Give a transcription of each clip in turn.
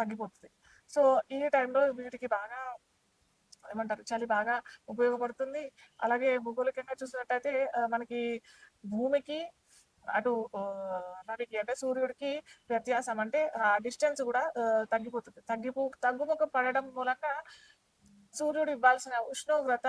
తగ్గిపోతుంది. సో ఈ టైంలో వీటికి బాగా ఏమంటారు చలి బాగా ఉపయోగపడుతుంది. అలాగే భూగోళికంగా చూసినట్టయితే మనకి భూమికి అటు రవికి అంటే సూర్యుడికి వ్యత్యాసం అంటే ఆ డిస్టెన్స్ కూడా తగ్గిపోతుంది. తగ్గిపో తగ్గుముఖ పడడం మూలంగా సూర్యుడు ఇవ్వాల్సిన ఉష్ణోగ్రత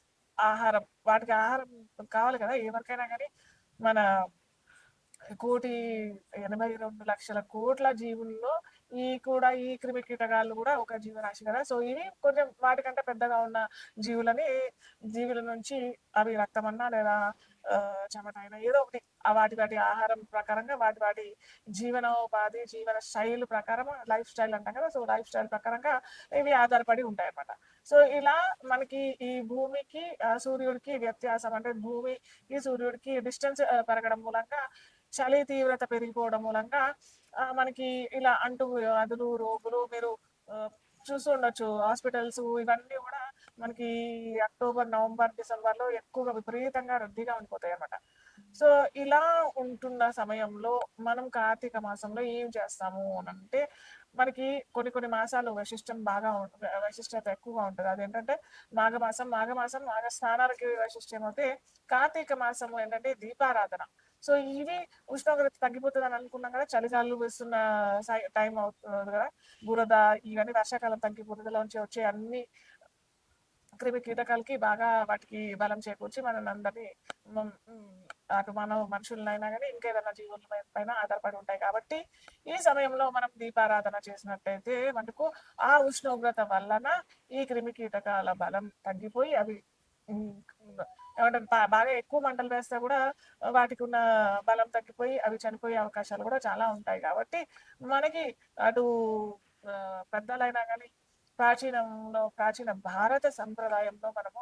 ఆహారం వాటికి ఆహారం కావాలి కదా ఎవరికైనా కానీ మన కోటి ఎనభై రెండు లక్షల కోట్ల జీవుల్లో ఈ కూడా ఈ క్రిమి కీటకాలు కూడా ఒక జీవరాశి కదా. సో ఇవి కొంచెం వాటికంటే పెద్దగా ఉన్న జీవులని జీవుల నుంచి అవి రక్తమన్నా లేదా చెమటైనా ఏదో ఒకటి ఆ వాటి వాటి ఆహారం ప్రకారంగా వాటి వాటి జీవనోపాధి జీవన శైలి ప్రకారం లైఫ్ స్టైల్ అంటాం కదా. సో లైఫ్ స్టైల్ ప్రకారంగా ఇవి ఆధారపడి ఉంటాయి అన్నమాట సో ఇలా మనకి ఈ భూమికి సూర్యుడికి వ్యత్యాసం అంటే భూమికి సూర్యుడికి డిస్టెన్స్ పెరగడం మూలంగా చలి తీవ్రత పెరిగిపోవడం మూలంగా ఆ, మనకి ఇలా అంటు వ్యాధులు రోగులు మీరు ఆ, చూస్తూ ఉండొచ్చు. హాస్పిటల్స్ ఇవన్నీ కూడా మనకి అక్టోబర్ నవంబర్ డిసెంబర్లో ఎక్కువగా విపరీతంగా రద్దీగా ఉండిపోతాయి అనమాట సో ఇలా ఉంటున్న సమయంలో మనం కార్తీక మాసంలో ఏం చేస్తాము అని అంటే మనకి కొన్ని కొన్ని మాసాలు వైశిష్టం బాగా వైశిష్టత ఎక్కువగా ఉంటుంది. అదేంటంటే మాఘమాసం మాఘమాసం మాఘ స్నానాలకి వైశిష్టం అయితే కార్తీక మాసం ఏంటంటే దీపారాధన. సో ఇవి ఉష్ణోగ్రత తగ్గిపోతుంది అని అనుకున్నాం కదా చలిగాలు వేస్తున్న టైం అవుతుంది కదా బురద ఇవన్నీ వర్షాకాలం తగ్గిపోతుంది నుంచి వచ్చే అన్ని క్రిమి కీటకాలకి బాగా వాటికి బలం చేకూర్చి మన అందరినీ అటు మనం మనుషులనైనా కానీ ఇంకేదైనా జీవుల పైన ఆధారపడి ఉంటాయి. కాబట్టి ఈ సమయంలో మనం దీపారాధన చేసినట్టయితే మనకు ఆ ఉష్ణోగ్రత వలన ఈ క్రిమి కీటకాల బలం తగ్గిపోయి అవి ఏమంటారు బాగా ఎక్కువ మంటలు వేస్తే కూడా వాటికి ఉన్న బలం తగ్గిపోయి అవి చనిపోయే అవకాశాలు కూడా చాలా ఉంటాయి. కాబట్టి మనకి అటు పెద్దలైనా కానీ ప్రాచీనంలో ప్రాచీన భారత సంప్రదాయంలో మనము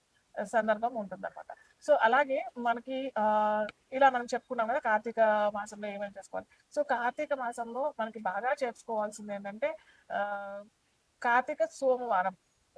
సందర్భం ఉంటుందన్నమాట. సో అలాగే మనకి ఆ ఇలా మనం చెప్పుకున్నాం కదా కార్తీక మాసంలో ఏమేమి చేసుకోవాలి. సో కార్తీక మాసంలో మనకి బాగా చేసుకోవాల్సింది ఏంటంటే ఆ కార్తీక సోమవారం.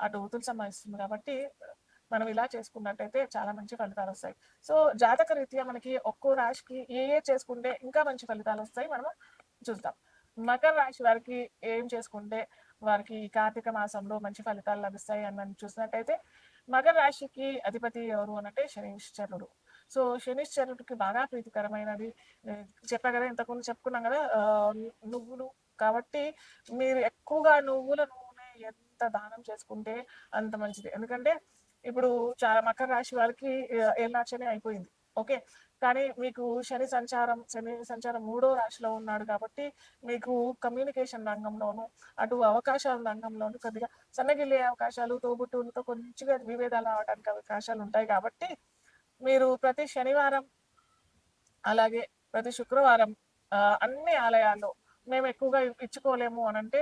అటు తులసమ్మ సంభవిస్తుంది కాబట్టి మనం ఇలా చేసుకున్నట్టయితే చాలా మంచి ఫలితాలు వస్తాయి. సో జాతక రీత్యా మనకి ఒక్కో రాశికి ఏ ఏ చేసుకుంటే ఇంకా మంచి ఫలితాలు వస్తాయి మనం చూద్దాం. మకర రాశి వారికి ఏం చేసుకుంటే వారికి ఈ కార్తీక మాసంలో మంచి ఫలితాలు లభిస్తాయి అని మనం చూసినట్టయితే మకర రాశికి అధిపతి ఎవరు అనంటే శనిశ్చరుడు. సో శనిశ్చరుడికి బాగా ప్రీతికరమైనది. చెప్పా కదా ఇంతకుముందు చెప్పుకున్నాం కదా నువ్వులు. కాబట్టి మీరు ఎక్కువగా నువ్వుల నూనె ఎంత దానం చేసుకుంటే అంత మంచిది. ఎందుకంటే ఇప్పుడు చాలా మకర రాశి వాళ్ళకి ఏళ్ళాచనే అయిపోయింది. ఓకే? కానీ మీకు శని సంచారం శని సంచారం మూడో రాశిలో ఉన్నాడు కాబట్టి మీకు కమ్యూనికేషన్ రంగంలోను అటు అవకాశాల రంగంలోను కొద్దిగా సన్నగిల్లే అవకాశాలు తోబుట్టులతో కొంచెంగా విభేదాలు అవడానికి అవకాశాలు ఉంటాయి కాబట్టి మీరు ప్రతి శనివారం అలాగే ప్రతి శుక్రవారం అన్ని ఆలయాల్లో మేము ఎక్కువగా ఇచ్చుకోలేము అని అంటే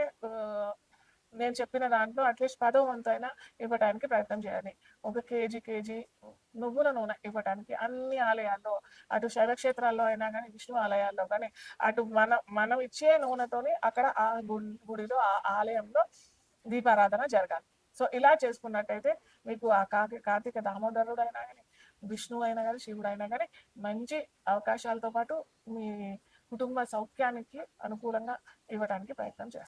నేను చెప్పిన దాంట్లో అట్లీస్ట్ పదో వంతైనా అయినా ఇవ్వడానికి ప్రయత్నం చేయాలి. ఒక కేజీ కేజీ నువ్వుల నూనె ఇవ్వడానికి అన్ని ఆలయాల్లో అటు శైవక్షేత్రాల్లో అయినా కానీ విష్ణు ఆలయాల్లో కానీ అటు మన మనం ఇచ్చే నూనెతోని అక్కడ ఆ గుడిలో ఆ ఆలయంలో దీపారాధన జరగాలి. సో ఇలా చేసుకున్నట్టయితే మీకు ఆ కార్తీ కార్తీక దామోదరుడు అయినా కానీ విష్ణువు అయినా కానీ శివుడు అయినా కానీ మంచి అవకాశాలతో పాటు మీ కుటుంబ సౌఖ్యానికి అనుకూలంగా ఇవ్వడానికి ప్రయత్నం చేస్తారు